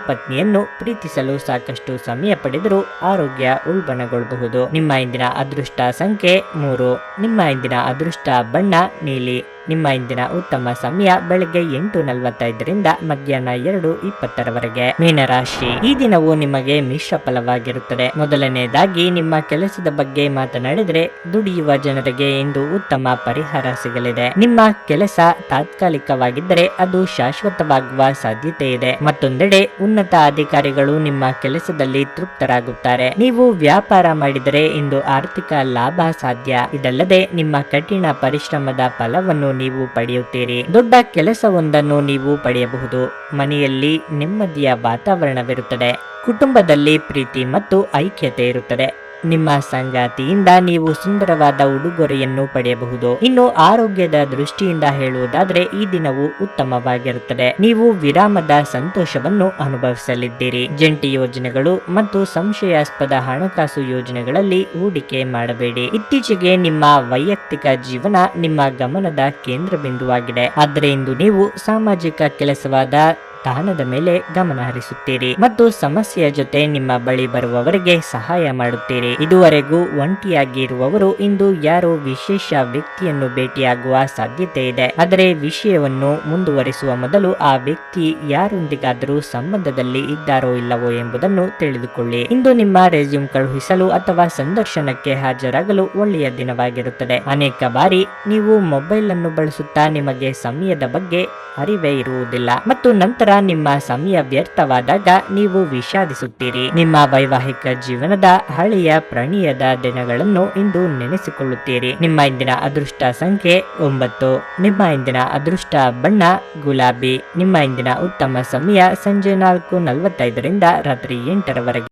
ಪ್ರೀತಿಸಲು ಸಾಕಷ್ಟು ಸಮಯ ಪಡೆದರೂ ಆರೋಗ್ಯ ಉಲ್ಬಣಗೊಳ್ಳಬಹುದು ನಿಮ್ಮ ಇಂದಿನ ಅದೃಷ್ಟ ಅದೃಷ್ಟ ಸಂಖ್ಯೆ ಮೂರು. ನಿಮ್ಮ ಇಂದಿನ ಅದೃಷ್ಟ ಬಣ್ಣ ನೀಲಿ. ನಿಮ್ಮ ಇಂದಿನ ಉತ್ತಮ ಸಮಯ ಬೆಳಗ್ಗೆ ಎಂಟು ನಲವತ್ತೈದರಿಂದ ಮಧ್ಯಾಹ್ನ ಎರಡು ಇಪ್ಪತ್ತರವರೆಗೆ. ಮೀನರಾಶಿ. ಈ ದಿನವು ನಿಮಗೆ ಮಿಶ್ರ ಫಲವಾಗಿರುತ್ತದೆ. ಮೊದಲನೆಯದಾಗಿ ನಿಮ್ಮ ಕೆಲಸದ ಬಗ್ಗೆ ಮಾತನಾಡಿದರೆ ದುಡಿಯುವ ಜನರಿಗೆ ಇಂದು ಉತ್ತಮ ಪರಿಹಾರ ಸಿಗಲಿದೆ. ನಿಮ್ಮ ಕೆಲಸ ತಾತ್ಕಾಲಿಕವಾಗಿದ್ದರೆ ಅದು ಶಾಶ್ವತವಾಗುವ ಸಾಧ್ಯತೆ ಇದೆ. ಮತ್ತೊಂದೆಡೆ ಉನ್ನತ ಅಧಿಕಾರಿಗಳು ನಿಮ್ಮ ಕೆಲಸದಲ್ಲಿ ತೃಪ್ತರಾಗುತ್ತಾರೆ. ನೀವು ವ್ಯಾಪಾರ ಮಾಡಿದರೆ ಇಂದು ಆರ್ಥಿಕ ಲಾಭ ಸಾಧ್ಯ. ಇದಲ್ಲದೆ ನಿಮ್ಮ ಕಠಿಣ ಪರಿಶ್ರಮದ ಫಲವನ್ನು ನೀವು ಪಡೆಯುತ್ತೀರಿ. ದೊಡ್ಡ ಕೆಲಸವೊಂದನ್ನು ನೀವು ಪಡೆಯಬಹುದು. ಮನೆಯಲ್ಲಿ ನೆಮ್ಮದಿಯ ವಾತಾವರಣವಿರುತ್ತದೆ. ಕುಟುಂಬದಲ್ಲಿ ಪ್ರೀತಿ ಮತ್ತು ಐಕ್ಯತೆ ಇರುತ್ತದೆ. ನಿಮ್ಮ ಸಂಗಾತಿಯಿಂದ ನೀವು ಸುಂದರವಾದ ಉಡುಗೊರೆಯನ್ನು ಪಡೆಯಬಹುದು. ಇನ್ನು ಆರೋಗ್ಯದ ದೃಷ್ಟಿಯಿಂದ ಹೇಳುವುದಾದ್ರೆ ಈ ದಿನವು ಉತ್ತಮವಾಗಿರುತ್ತದೆ. ನೀವು ವಿರಾಮದ ಸಂತೋಷವನ್ನು ಅನುಭವಿಸಲಿದ್ದೀರಿ. ಜಂಟಿ ಯೋಜನೆಗಳು ಮತ್ತು ಸಂಶಯಾಸ್ಪದ ಹಣಕಾಸು ಯೋಜನೆಗಳಲ್ಲಿ ಹೂಡಿಕೆ ಮಾಡಬೇಡಿ. ಇತ್ತೀಚೆಗೆ ನಿಮ್ಮ ವೈಯಕ್ತಿಕ ಜೀವನ ನಿಮ್ಮ ಗಮನದ ಕೇಂದ್ರ ಬಿಂದುವಾಗಿದೆ ಆದರೆ ಇಂದು ನೀವು ಸಾಮಾಜಿಕ ಕೆಲಸವಾದ ದಾನದ ಮೇಲೆ ಗಮನ ಹರಿಸುತ್ತೀರಿ ಮತ್ತು ಸಮಸ್ಯೆಯ ಜೊತೆ ನಿಮ್ಮ ಬಳಿ ಬರುವವರಿಗೆ ಸಹಾಯ ಮಾಡುತ್ತೀರಿ. ಇದುವರೆಗೂ ಒಂಟಿಯಾಗಿ ಇರುವವರು ಇಂದು ಯಾರೋ ವಿಶೇಷ ವ್ಯಕ್ತಿಯನ್ನು ಭೇಟಿಯಾಗುವ ಸಾಧ್ಯತೆ ಇದೆ. ಆದರೆ ವಿಷಯವನ್ನು ಮುಂದುವರಿಸುವ ಮೊದಲು ಆ ವ್ಯಕ್ತಿ ಯಾರೊಂದಿಗಾದರೂ ಸಂಬಂಧದಲ್ಲಿ ಇದ್ದಾರೋ ಇಲ್ಲವೋ ಎಂಬುದನ್ನು ತಿಳಿದುಕೊಳ್ಳಿ. ಇಂದು ನಿಮ್ಮ ರೆಸ್ಯೂಮ್ ಕಳುಹಿಸಲು ಅಥವಾ ಸಂದರ್ಶನಕ್ಕೆ ಹಾಜರಾಗಲು ಒಳ್ಳೆಯ ದಿನವಾಗಿರುತ್ತದೆ. ಅನೇಕ ಬಾರಿ ನೀವು ಮೊಬೈಲ್ ಅನ್ನು ಬಳಸುತ್ತಾ ನಿಮಗೆ ಸಮಯದ ಬಗ್ಗೆ ಅರಿವೇ ಇರುವುದಿಲ್ಲ. ಮತ್ತು ನಂತರ ನಿಮ್ಮ ಸಮಯ ವ್ಯರ್ಥವಾದಾಗ ನೀವು ವಿಷಾದಿಸುತ್ತೀರಿ. ನಿಮ್ಮ ವೈವಾಹಿಕ ಜೀವನದ ಹಳೆಯ ಪ್ರಣಯದ ದಿನಗಳನ್ನು ಇಂದು ನೆನೆಸಿಕೊಳ್ಳುತ್ತೀರಿ. ನಿಮ್ಮ ಇಂದಿನ ಅದೃಷ್ಟ ಸಂಖ್ಯೆ ಒಂಬತ್ತು. ನಿಮ್ಮ ಇಂದಿನ ಅದೃಷ್ಟ ಬಣ್ಣ ಗುಲಾಬಿ. ನಿಮ್ಮ ಇಂದಿನ ಉತ್ತಮ ಸಮಯ ಸಂಜೆ ನಾಲ್ಕು ನಲವತ್ತೈದರಿಂದ ರಾತ್ರಿ ಎಂಟರವರೆಗೆ.